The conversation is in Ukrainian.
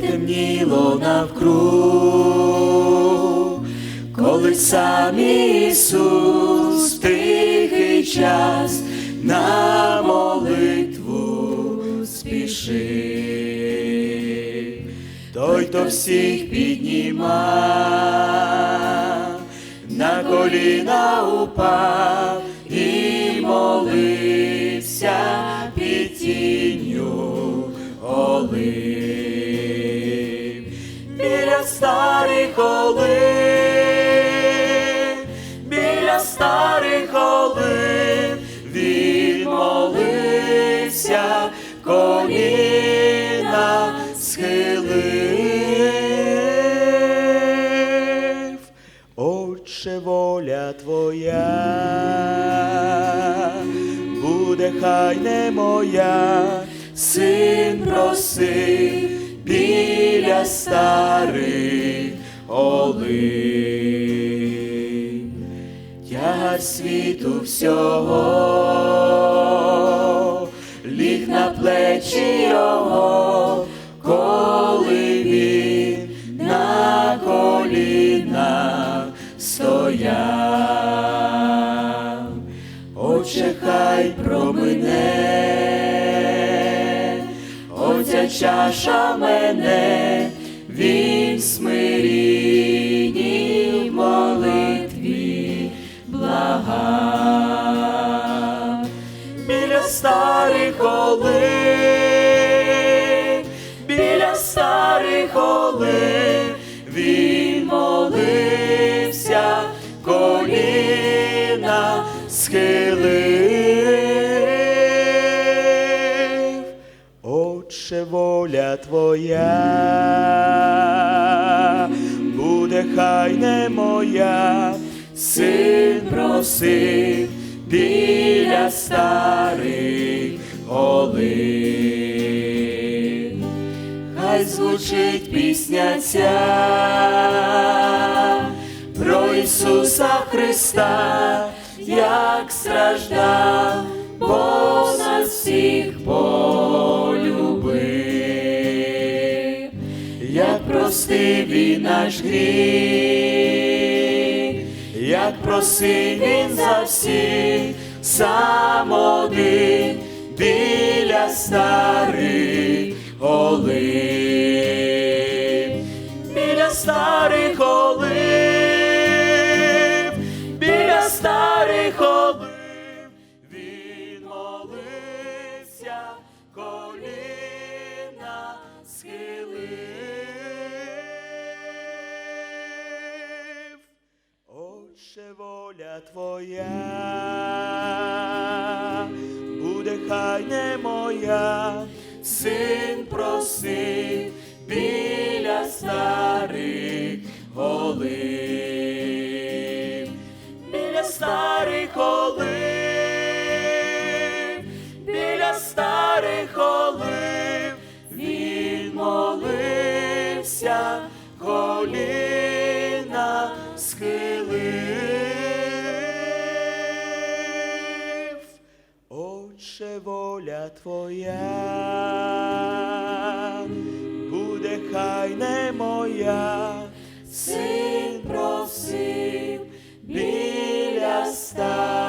темніло навкруг, коли сам Ісус тихий час на молитву спішив, той то всіх піднімав, на коліна упав олив, біля старих олив, він молився, коліна схилив. Отче, воля твоя, буде хай не моя, син просив біля старих олив. Тягар світу всього, ліг на плечі його, коли він на колінах стояв. Отче, хай промине, оця чаша мене, він в в молитві благав. Біля старих олив, біля старих олив, він молився, коліна схилив. Отче, воля твоя, буде хай не моя, син просив біля старих олив. Хай звучить пісня ця про Ісуса Христа, як страждав, бо нас всіх полюбив, як простив він наш гріх, як просив він за всіх, сам один біля старих олив, воля твоя, буде хай не моя, син просив біля старих олив, біля старих олив, біля старих олив, він молився, коліна схилив. лише воля твоя, буде хай не моя, син просив біля ста.